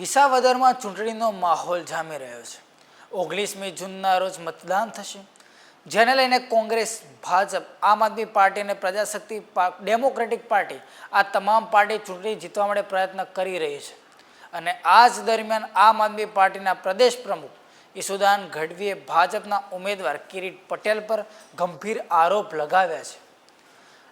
વિસાવદરમાં ચૂંટણીનો માહોલ જામી રહ્યો છે. ઓગણીસમી જૂનના રોજ મતદાન થશે. જેને લઈને કોંગ્રેસ, ભાજપ, આમ આદમી પાર્ટી અને પ્રજાશક્તિ ડેમોક્રેટિક પાર્ટી આ તમામ પાર્ટી ચૂંટણી જીતવા માટે પ્રયત્ન કરી રહી છે. અને આ જ દરમિયાન આમ આદમી પાર્ટીના પ્રદેશ પ્રમુખ ઈસુદાન ગઢવીએ ભાજપના ઉમેદવાર કિરીટ પટેલ પર ગંભીર આરોપ લગાવ્યા છે.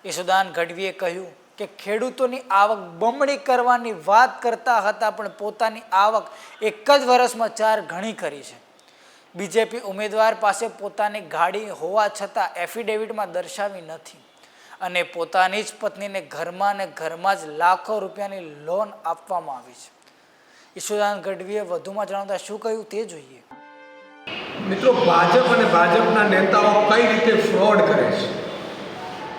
ઈસુદાન ગઢવીએ કહ્યું કે ખેડૂતોની આવક બમણી કરવાની વાત કરતા હતા, પણ પોતાની આવક એક જ વર્ષમાં ચાર ઘણી કરી છે. બીજેપી ઉમેદવાર પાસે પોતાની ગાડી હોવા છતાં એફિડેવિટમાં દર્શાવી નથી અને પોતાની જ પત્નીને ઘરમાં ને ઘરમાં જ લાખો રૂપિયાની લોન આપવામાં આવી છે. ઈશુદાન ગઢવીએ વધુમાં જણાવતા શું કહ્યું તે જોઈએ. મિત્રો, ભાજપ અને ભાજપના નેતાઓ કઈ રીતે ફ્રોડ કરે છે?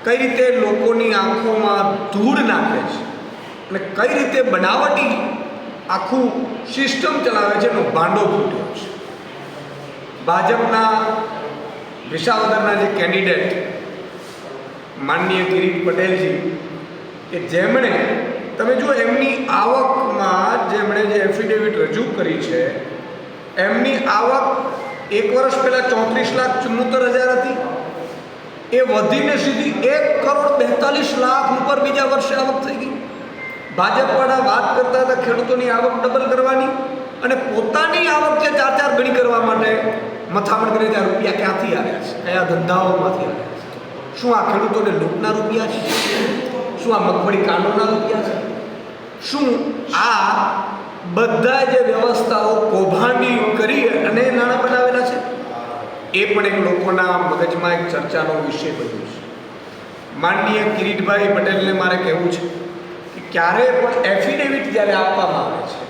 કઈ રીતે લોકોની આંખોમાં ધૂળ નાખે છે? અને કઈ રીતે બનાવટી આખું સિસ્ટમ ચલાવે છે એનો ભાંડો ફૂટ્યો છે? ભાજપના વિસાવદરના જે કેન્ડિડેટ માનનીય કિરીટ પટેલજી, કે જેમણે, તમે જો એમની આવકમાં જેમણે જે એફિડેવિટ રજૂ કરી છે, એમની આવક એક વર્ષ પહેલાં ચોત્રીસ લાખ ચુમ્મોતેર હજાર હતી. એ વધીને સીધી એક કરોડ બેતાલીસ લાખ ઉપર બીજા વર્ષે આવક થઈ ગઈ. ભાજપવાળા વાત કરતા હતા ખેડૂતોની આવક ડબલ કરવાની અને પોતાની આવક જે ચાર ચાર ગણી કરવા માટે મથામણ કરે ત્યાં રૂપિયા ક્યાંથી આવ્યા છે? કયા ધંધાઓમાંથી આવ્યા છે? શું આ ખેડૂતોને લૂંટના રૂપિયા છે? શું આ મગફળી કાંડોના રૂપિયા છે? શું આ બધા જે વ્યવસ્થાઓ કૌભાંડી કરી અને નાણાં એ પણ એક લોકોના મગજમાં એક ચર્ચાનો વિષય બન્યો છે. માનનીય કિરીટભાઈ પટેલને મારે કહેવું છે કે ક્યારે પણ એફિડેવિટ જ્યારે આપવામાં આવે છે,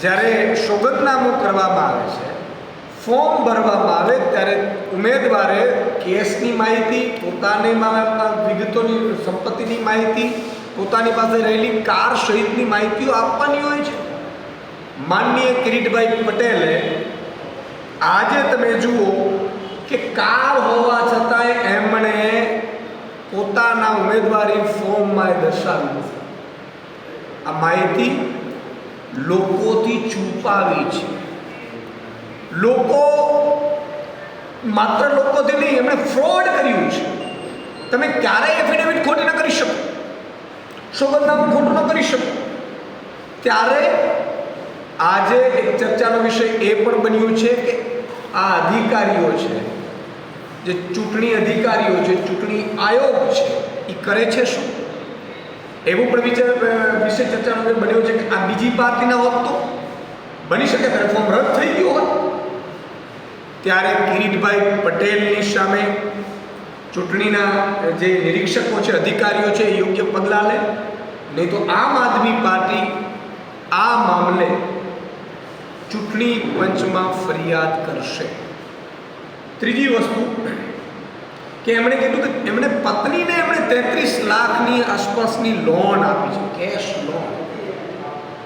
જ્યારે સોગંદનામું કરવામાં આવે છે, ફોર્મ ભરવામાં આવે ત્યારે ઉમેદવારે કેસની માહિતી, પોતાની વિગતોની સંપત્તિની માહિતી, પોતાની પાસે રહેલી કાર સહિતની માહિતીઓ આપવાની હોય છે. માનનીય કિરીટભાઈ પટેલે આજે તમે જુઓ કે કાર હોવા છતાંય એમણે પોતાના ઉમેદવારી ફોર્મમાં દર્શાવ્યું છે. આ માહિતી લોકોથી છુપાવી છે. લોકો માત્ર લોકોથી નહીં, એમણે ફ્રોડ કર્યું છે. તમે ક્યારેય એફિડેવિટ ખોટી ન કરી શકો. સોગંદનામું ખોટું ન કરી શકો. ત્યારે આજે એક ચર્ચાનો વિષય એ પણ બન્યું છે કે આ અધિકારીઓ છે, જે ચૂંટણી અધિકારીઓ છે, ચૂંટણી આયોગ છે એ કરે છે શું? એવું પણ વિચાર વિશે ચર્ચાનો બન્યો છે કે આ બીજી પાર્ટીના હોત તો? બની શકે ત્યારે ફોર્મ રદ થઈ ગયું હોત? ત્યારે કિરીટભાઈ પટેલની સામે ચૂંટણીના જે નિરીક્ષકો છે, અધિકારીઓ છે, એ યોગ્ય પગલાં લે. નહીં તો આમ આદમી પાર્ટી આ મામલે ચૂંટણી પંચમાં ફરિયાદ કરશે. ત્રીજી વસ્તુ કે એમણે કીધું કે એમણે પત્નીને એમણે તેત્રીસ લાખની આસપાસની લોન આપી છે કેશ લોન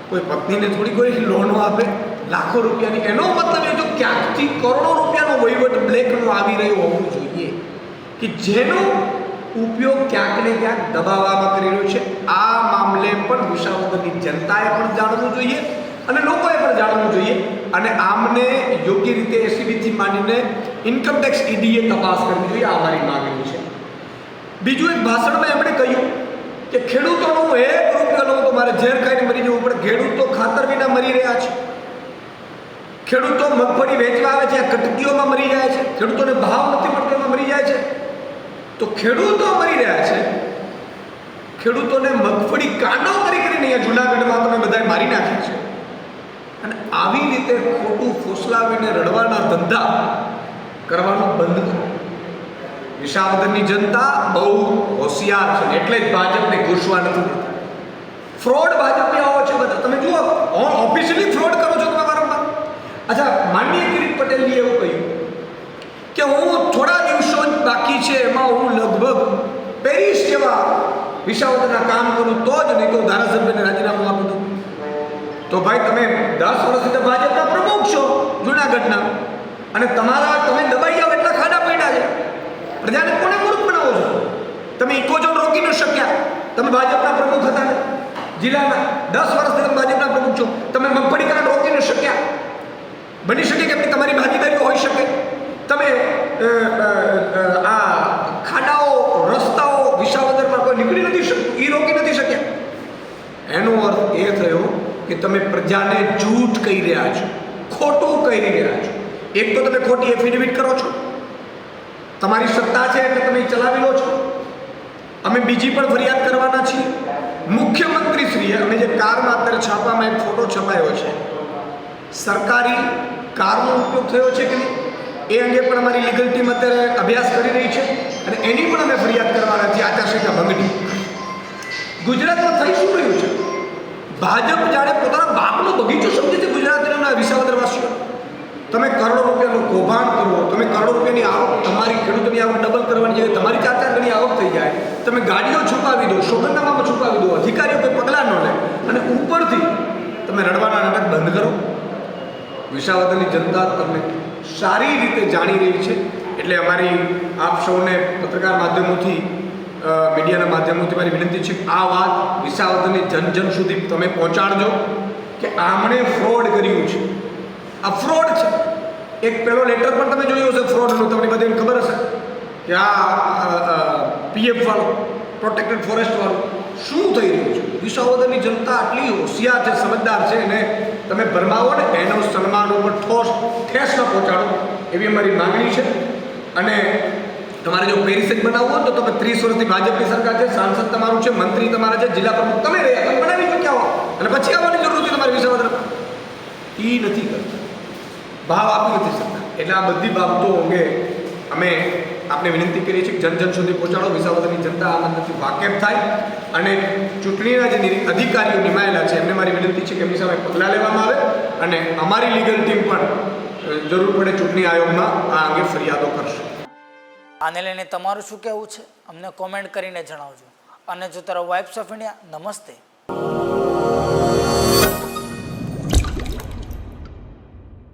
કોઈ પત્નીને થોડી કોઈ લોનો આપે, લાખો રૂપિયાની. એનો મતલબ એ તો ક્યાંકથી કરોડો રૂપિયાનો વહીવટ બ્લેકનો આવી રહ્યો હોવું જોઈએ કે જેનો ઉપયોગ ક્યાંક ને ક્યાંક દબાવવામાં કરી રહ્યો છે. આ મામલે પણ વિસાવદરની જનતાએ પણ જાણવું જોઈએ. અને લોકોએ પણ જાણવું જોઈએ. અને આમને યોગ્ય રીતે એસીબીથી માંડીને ઇન્કમટેક્સ ઈડીએ તપાસ કરવી જોઈએ. આ મારી માગણી છે. બીજું એક ભાષણમાં એમણે કહ્યું કે ખેડૂતોનું એક રૂપિયો લઉં તો મારે ઝેર ખાઈને મરી જવું પડે. ખેડૂતો ખાતર વિના મરી રહ્યા છે. ખેડૂતો મગફળી વેચવા આવે છે કટકીઓમાં મરી જાય છે. ખેડૂતોને ભાવ નથી એમાં મરી જાય છે. તો ખેડૂતો મરી રહ્યા છે. ખેડૂતોને મગફળી કાંડો કરી કરીને અહીંયા જુનાગઢમાં તમે બધાએ મારી નાખ્યા છે. અને આવી રીતે ખોટું ફોસલાવીને રડવાના ધંધા કરવાનું બંધ કરો. વિસાવદરની જનતા બહુ હોશિયાર છે એટલે જ ભાજપને ઘૂસવા નથી ફ્રોડ ભાજપની આવો છે બધા. તમે જુઓ ઓફિશિયલી ફ્રોડ કરો છો તમે વારંવાર. અચ્છા, માનનીય કિરીટ પટેલજી એવું કહ્યું કે હું થોડા દિવસો જ બાકી છે, એમાં હું લગભગ પેરિસ જેવા વિસાવદરના કામ કરું તો જ નહીં તો ધારાસભ્યને રાજીનામું આપી. તો ભાઈ તમે દસ વર્ષથી તો ભાજપના પ્રમુખ છો જુનાગઢના. અને તમારા તમે દબાઈ જાઓ એટલા ખાડા પડ્યા છે. પ્રજાને કોને મૂર્ખ બનાવો છો? તમે ઇકોઝોન રોકી ન શક્યા. તમે ભાજપના પ્રમુખ હતા જિલ્લાના દસ વર્ષથી તમે ભાજપના પ્રમુખ છો. તમે મગફળી કાંડ રોકી ન શક્યા. બની શકે કે તમારી ભાગીદારી હોઈ શકે? તમે અ, અ, અ, આ ખાડાઓ રસ્તાઓ વિસાવદરમાં કોઈ નીકળી નથી શકતું એ રોકી નથી શક્યા એનો અર્થ એ થયો કે તમે પ્રજાને જૂઠ કહી રહ્યા છો, ખોટું કહી રહ્યા છો. એક તો તમે ખોટી એફિડેવિટ કરો છો. તમારી સત્તા છે એટલે તમે ચલાવી લો છો. અમે બીજી પણ ફરિયાદ કરવાના છીએ. મુખ્યમંત્રી શ્રીએ અમે જે કારમાં અત્યારે છાપામાં એક ફોટો છપાયો છે, સરકારી કારનો ઉપયોગ થયો છે કે નહીં? એ અંગે પણ અમારી લીગલ ટીમ અત્યારે અભ્યાસ કરી રહી છે, અને એની પણ અમે ફરિયાદ કરવાના છીએ આચારસંહિતા ભંગની. ગુજરાતમાં થઈ શું રહ્યું છે? ભાજપ જાણે પોતાના બાપનો બગીચો સમજે છે ગુજરાતીઓના વિસાવદરવાસીઓ તમે કરોડો રૂપિયાનું કૌભાંડ કરો, તમે કરોડો રૂપિયાની આવક તમારી ખેડૂતોની આવક ડબલ કરવાની જાય, તમારી ચાર ચાર ગણી આવક થઈ જાય. તમે ગાડીઓ છુપાવી દો, સોગંદનામામાં છુપાવી દો, અધિકારીઓ કોઈ પગલાં ન લે. અને ઉપરથી તમે રડવાના નાટક બંધ કરો. વિસાવદરની જનતા તમને સારી રીતે જાણી રહી છે. એટલે અમારી આપ સૌને પત્રકાર માધ્યમોથી મીડિયાના માધ્યમોથી મારી વિનંતી છે આ વાત વિસાવદરની જન જન સુધી તમે પહોંચાડજો કે આમણે ફ્રોડ કર્યું છે. આ ફ્રોડ છે. એક પેલો લેટર પણ તમે જોયો હશે ફ્રોડનો તમને બધાને ખબર હશે કે આ પીએફ વાળો પ્રોટેક્ટેડ ફોરેસ્ટ વાળો શું થઈ રહ્યું છે? વિસાવદરની જનતા આટલી હોશિયાર છે, સમજદાર છે અને તમે ભરમાવો ને, એનો સન્માન ઉપર ઠોસ ઠેસ ન પહોંચાડો એવી અમારી માગણી છે. અને તમારે જો પેરિસેજ બનાવવું હોય તો તમે ત્રીસ વર્ષથી ભાજપની સરકાર છે, સાંસદ તમારું છે, મંત્રી તમારા છે, જિલ્લા પ્રમુખ તમે રહ્યા તમે બનાવી શક્યા હો. અને પછી આવવાની જરૂર નથી તમારી વધારે એ નથી કરતા. ભાવ આપી નથી શકતા. એટલે આ બધી બાબતો અંગે અમે આપને વિનંતી કરીએ છીએ જન જન સુધી પહોંચાડો. વિસાવદરની જનતા આ બાબતથી વાકેફ થાય. અને ચૂંટણીના જે અધિકારીઓ નિમાયેલા છે, એમને મારી વિનંતી છે કે એમની સામે પગલાં લેવામાં આવે અને અમારી લીગલ ટીમ પણ જરૂર પડે ચૂંટણી આયોગમાં આ અંગે ફરિયાદો કરશે. આને લઈને તમારું શું કહેવું છે? અમને કોમેન્ટ કરીને જણાવજો. અને જો તારા વાઇબ્સ ઓફ ઇન્ડિયા નમસ્તે.